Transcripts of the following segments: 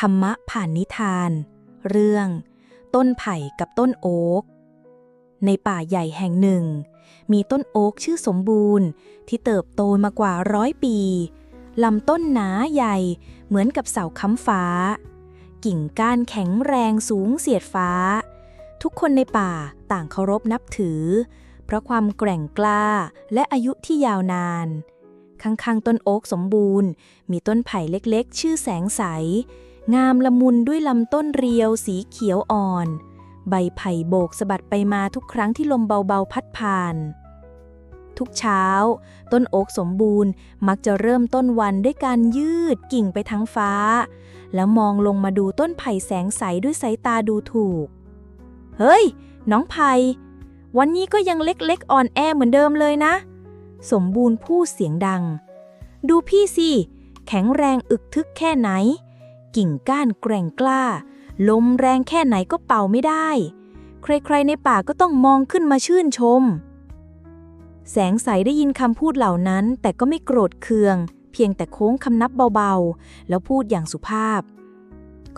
ธรรมะผ่านนิทาน เรื่อง ต้นไผ่กับต้นโอ๊ก ในป่าใหญ่แห่งหนึ่ง มีต้นโอ๊กชื่อสมบูรณ์ ที่เติบโตมากว่าร้อยปีลำต้นหนาใหญ่เหมือนกับเสาค้ำฟ้า กิ่งก้านแข็งแรงสูงเสียดฟ้า ทุกคนในป่าต่างเคารพนับถือ เพราะความแกร่งกล้าและอายุที่ยาวนานข้างๆต้นโอ๊กสมบูรณ์ มีต้นไผ่เล็กๆ ชื่อแสงใส งามละมุนด้วยลำต้นเรียวสีเขียวอ่อน ใบไผ่โบกสะบัดไปมาทุกครั้งที่ลมเบาๆพัดผ่าน ทุกเช้า ต้นโอ๊กสมบูรณ์มักจะเริ่มต้นวันด้วยการยืดกิ่งไปทั้งฟ้า แล้วมองลงมาดูต้นไผ่แสงใสด้วยสายตาดูถูก เฮ้ย น้องไผ่วันนี้ก็ยังเล็กๆอ่อนแอเหมือนเดิมเลยนะ สมบูรณ์พูดเสียงดัง ดูพี่สิ แข็งแรงอึกทึกแค่ไหน กิ่งก้านแกร่งกล้า ลมแรงแค่ไหนก็เป่าไม่ได้ ใครๆในป่าก็ต้องมองขึ้นมาชื่นชม แสงใสได้ยินคำพูดเหล่านั้น แต่ก็ไม่โกรธเคือง เพียงแต่โค้งคำนับเบาๆ แล้วพูดอย่างสุภาพ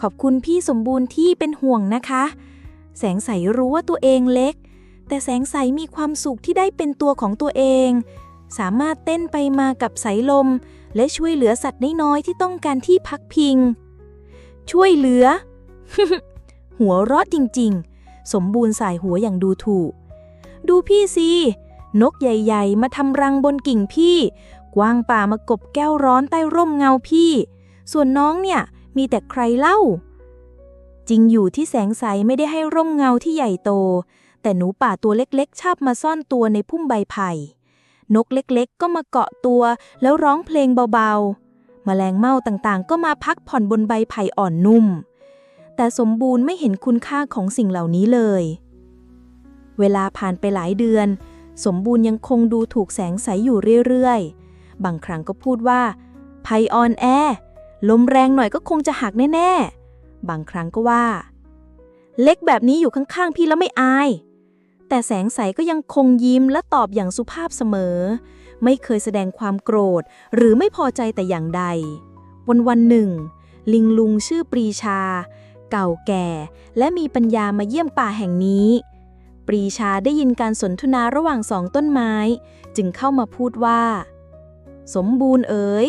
ขอบคุณพี่สมบูรณ์ที่เป็นห่วงนะคะ แสงใสรู้ว่าตัวเองเล็ก แต่แสงใสมีความสุขที่ได้เป็นตัวของตัวเอง สามารถเต้นไปมากับสายลมและช่วยเหลือสัตว์น้อยๆที่ต้องการที่พักพิง ช่วยเหลือ หัวเราะจริงๆ สมบูรณ์สายหัวอย่างดูถูก ดูพี่สิ นกใหญ่ๆ มาทำรังบนกิ่งพี่ กวางป่ามากบแก้วร้อนใต้ร่มเงาพี่ ส่วนน้องเนี่ยมีแต่ใครเล่า จริงอยู่ที่แสงใสไม่ได้ให้ร่มเงาที่ใหญ่โต แต่หนูป่าตัวเล็กๆ ชอบมาซ่อนตัวในพุ่มใบไผ่ นกเล็กๆ ก็มาเกาะตัวแล้วร้องเพลงเบาๆ แมลงเม่าต่างๆ ก็มาพักผ่อนบนใบไผ่อ่อนนุ่ม แต่สมบูรณ์ไม่เห็นคุณค่าของสิ่งเหล่านี้เลย เวลาผ่านไปหลายเดือน สมบูรณ์ยังคงดูถูกแสงใสอยู่เรื่อยๆ บางครั้งก็พูดว่า ไผ่อ่อนแอ ลมแรงหน่อยก็คงจะหักแน่ๆ บางครั้งก็ว่า เล็กแบบนี้อยู่ข้างๆ พี่แล้วไม่อาย แต่แสงใสก็ยังคงยิ้มและตอบอย่างสุภาพเสมอ ไม่เคยแสดงความโกรธ หรือไม่พอใจแต่อย่างใด วันวันหนึ่ง ลิงลุงชื่อปรีชา เก่าแก่ และมีปัญญามาเยี่ยมป่าแห่งนี้ ปรีชาได้ยินการสนทนาระหว่างสองต้นไม้ จึงเข้ามาพูดว่า สมบูรณ์เอ๋ย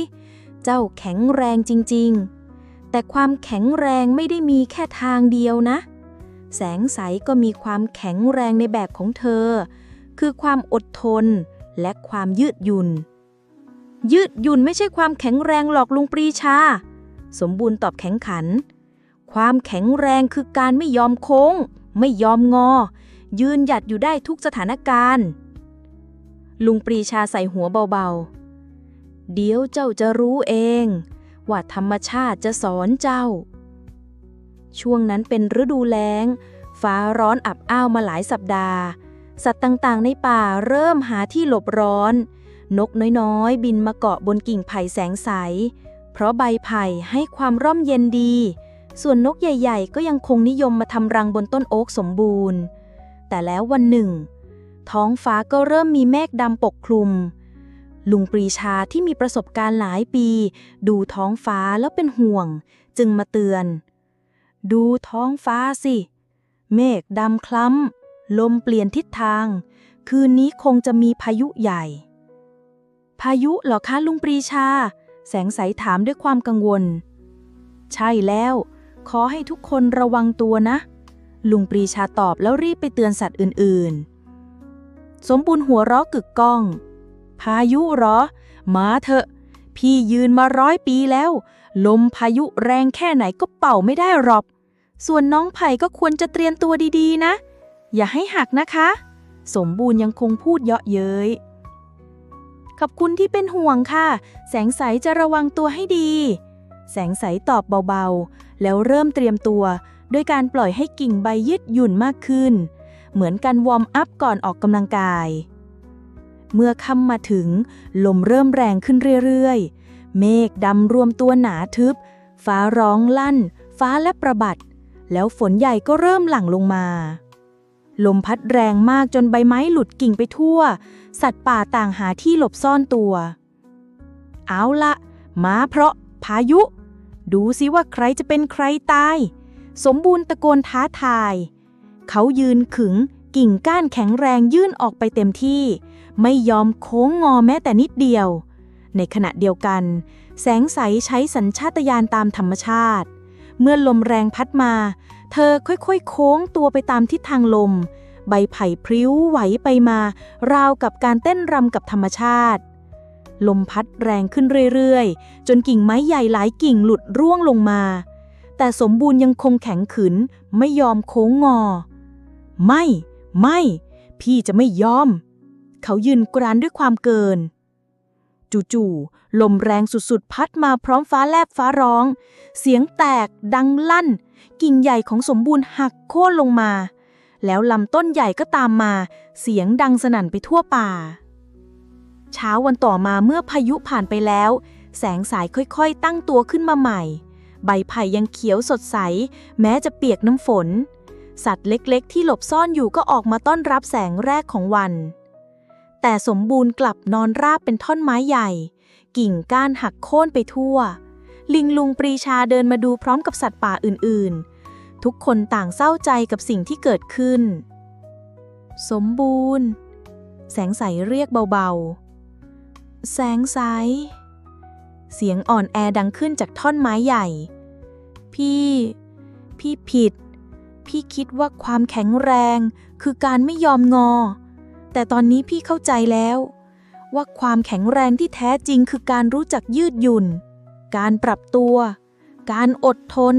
เจ้าแข็งแรงจริง ๆ แต่ความแข็งแรงไม่ได้มีแค่ทางเดียวนะ แสงใสก็มีความแข็งแรงในแบบของเธอ คือความอดทนและความยืดหยุ่น ยืดหยุ่นไม่ใช่ความแข็งแรงหรอกลุงปรีชา สมบูรณ์ตอบแข็งขัน ความแข็งแรงคือการไม่ยอมโค้ง ไม่ยอมงอ ยืนหยัดอยู่ได้ทุกสถานการณ์ ลุงปรีชาใส่หัวเบาๆ เดี๋ยวเจ้าจะรู้เอง ว่าธรรมชาติจะสอนเจ้า ช่วงนั้นเป็นฤดูแล้ง ฟ้าร้อนอับอ้าวมาหลายสัปดาห์ สัตว์ต่างๆ ในป่าเริ่มหาที่หลบร้อน นกน้อยๆ บินมาเกาะบนกิ่งไผ่แสงใส เพราะใบไผ่ให้ความร่มเย็นดี ส่วนนกใหญ่ๆ ก็ยังคงนิยมมาทำรังบนต้นโอ๊กสมบูรณ์ แต่แล้ววันหนึ่ง ท้องฟ้าก็เริ่มมีเมฆดำปกคลุมลุงปรีชาที่มีประสบการณ์หลายปี ดูท้องฟ้าแล้วเป็นห่วง จึงมาเตือน ดูท้องฟ้าสิ เมฆดำคล้ำ ลมเปลี่ยนทิศทาง คืนนี้คงจะมีพายุใหญ่ พายุเหรอคะลุงปรีชา แสงใสถามด้วยความกังวล ใช่แล้ว ขอให้ทุกคนระวังตัวนะ ลุงปรีชาตอบแล้วรีบไปเตือนสัตว์อื่น ๆ สมบูรณ์หัวเราะกึกก้อง พายุเหรอ มาเถอะ พี่ยืนมาร้อยปีแล้ว ลมพายุแรงแค่ไหนก็เป่าไม่ได้หรอก ส่วนน้องไผ่ก็ควรจะเตรียมตัวดีๆ นะ อย่าให้หักนะคะ สมบูรณ์ยังคงพูดเยาะเย้ย ขอบคุณที่เป็นห่วงค่ะ แสงใสจะระวังตัวให้ดี แสงใสตอบเบาๆ แล้วเริ่มเตรียมตัวด้วยการปล่อยให้กิ่งใบยืดหยุ่นมากขึ้น เหมือนการวอร์มอัพก่อนออกกำลังกาย เมื่อค่ำมาถึง ลมเริ่มแรงขึ้นเรื่อยๆ เมฆดำรวมตัวหนาทึบ ฟ้าร้องลั่น ฟ้าและประบัด แล้วฝนใหญ่ก็เริ่มหลั่งลงมา ลมพัดแรงมากจนใบไม้หลุดกิ่งไปทั่ว สัตว์ป่าต่างหาที่หลบซ่อนตัว เอาละมาเพราะพายุ ดูสิว่าใครจะเป็นใครตาย สมบูรณ์ตะโกนท้าทาย เขายืนขึงกิ่งก้านแข็งแรงยื่นออกไปเต็มที่ ไม่ยอมโค้งงอแม้แต่นิดเดียว ในขณะเดียวกัน แสงใสใช้สัญชาตญาณตามธรรมชาติ เมื่อลมแรงพัดมา เธอค่อยๆ โค้งตัวไปตามทิศทางลม ใบไผ่พริ้วไหวไปมา ราวกับการเต้นรำกับธรรมชาติ ลมพัดแรงขึ้นเรื่อยๆ จนกิ่งไม้ใหญ่หลายกิ่งหลุดร่วงลงมา แต่สมบูรณ์ยังคงแข็งขืนไม่ยอมโค้งงอ ไม่ ไม่ พี่จะไม่ยอม เขายืนกรานด้วยความเกิน จู่ๆ ลมแรงสุดๆ พัดมาพร้อมฟ้าแลบฟ้าร้อง เสียงแตกดังลั่น กิ่งใหญ่ของสมบูรณ์หักโค่นลงมา แล้วลำต้นใหญ่ก็ตามมา เสียงดังสนั่นไปทั่วป่า เช้าวันต่อมาเมื่อพายุผ่านไปแล้ว แสงสายค่อยๆ ตั้งตัวขึ้นมาใหม่ ใบไผ่ยังเขียวสดใส แม้จะเปียกน้ำฝน สัตว์เล็กๆ ที่หลบซ่อนอยู่ก็ออกมาต้อนรับแสงแรกของวัน แต่สมบูรณ์กลับนอนราบเป็นท่อนไม้ใหญ่ กิ่งก้านหักโค่นไปทั่ว ลิงลุงปรีชาเดินมาดูพร้อมกับสัตว์ป่าอื่นๆ ทุกคนต่างเศร้าใจกับสิ่งที่เกิดขึ้น สมบูรณ์ แสงใสเรียกเบาๆ แสงใส เสียงอ่อนแอดังขึ้นจากท่อนไม้ใหญ่ พี่ พี่ผิด พี่คิดว่าความแข็งแรงคือการไม่ยอมงอ แต่ตอนนี้พี่เข้าใจแล้ว ว่าความแข็งแรงที่แท้จริงคือการรู้จักยืดหยุ่น การปรับตัว การอดทน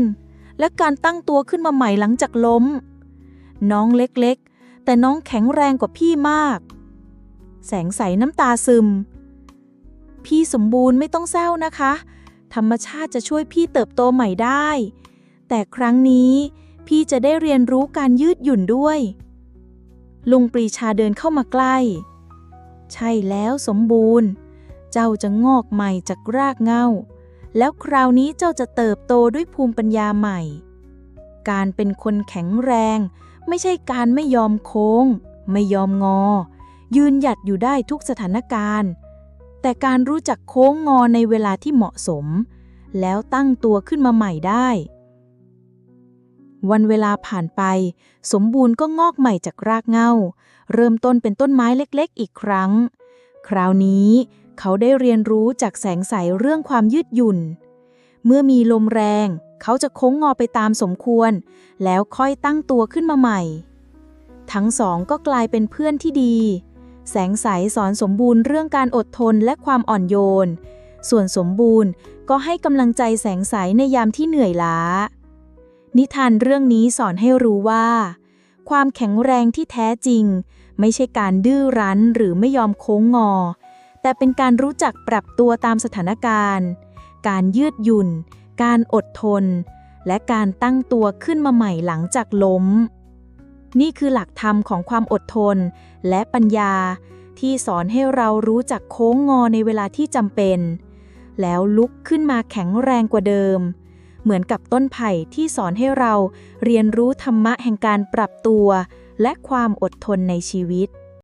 และการตั้งตัวขึ้นมาใหม่หลังจากล้ม น้องเล็กๆ แต่น้องแข็งแรงกว่าพี่มาก แสงใสน้ำตาซึม พี่สมบูรณ์ไม่ต้องเศร้านะคะ ธรรมชาติจะช่วยพี่เติบโตใหม่ได้ แต่ครั้งนี้พี่จะได้เรียนรู้การยืดหยุ่นด้วย ลุงปรีชาเดินเข้ามาใกล้ ใช่แล้วสมบูรณ์ เจ้าจะงอกใหม่จากรากเงาแล้วคราวนี้เจ้าจะเติบโตด้วยภูมิปัญญาใหม่ การเป็นคนแข็งแรง ไม่ใช่การไม่ยอมโค้ง ไม่ยอมงอ ยืนหยัดอยู่ได้ทุกสถานการณ์ แต่การรู้จักโค้งงอในเวลาที่เหมาะสม แล้วตั้งตัวขึ้นมาใหม่ได้ วันเวลาผ่านไป สมบูรณ์ก็งอกใหม่จากรากเหง้าเริ่มต้นเป็นต้นไม้เล็กๆ อีกครั้ง คราวนี้เขาได้เรียนรู้จากแสงใสเรื่องความยืดหยุ่น เมื่อมีลมแรง เขาจะโค้งงอไปตามสมควร แล้วค่อยตั้งตัวขึ้นมาใหม่ ทั้งสองก็กลายเป็นเพื่อนที่ดี แสงใสสอนสมบูรณ์เรื่องการอดทนและความอ่อนโยน ส่วนสมบูรณ์ก็ให้กำลังใจแสงใสในยามที่เหนื่อยล้า นิทานเรื่องนี้สอนให้รู้ว่า ความแข็งแรงที่แท้จริง ไม่ใช่การดื้อรั้นหรือไม่ยอมโค้งงอ แต่เป็นการรู้จักปรับตัวตามสถานการณ์ การยืดหยุ่น การอดทน และการตั้งตัวขึ้นมาใหม่หลังจากล้ม นี่คือหลักธรรมของความอดทนและปัญญาที่สอนให้เรารู้จักโค้งงอในเวลาที่จำเป็น แล้วลุกขึ้นมาแข็งแรงกว่าเดิม เหมือนกับต้นไผ่ที่สอนให้เราเรียนรู้ธรรมะแห่งการปรับตัว และความอดทนในชีวิต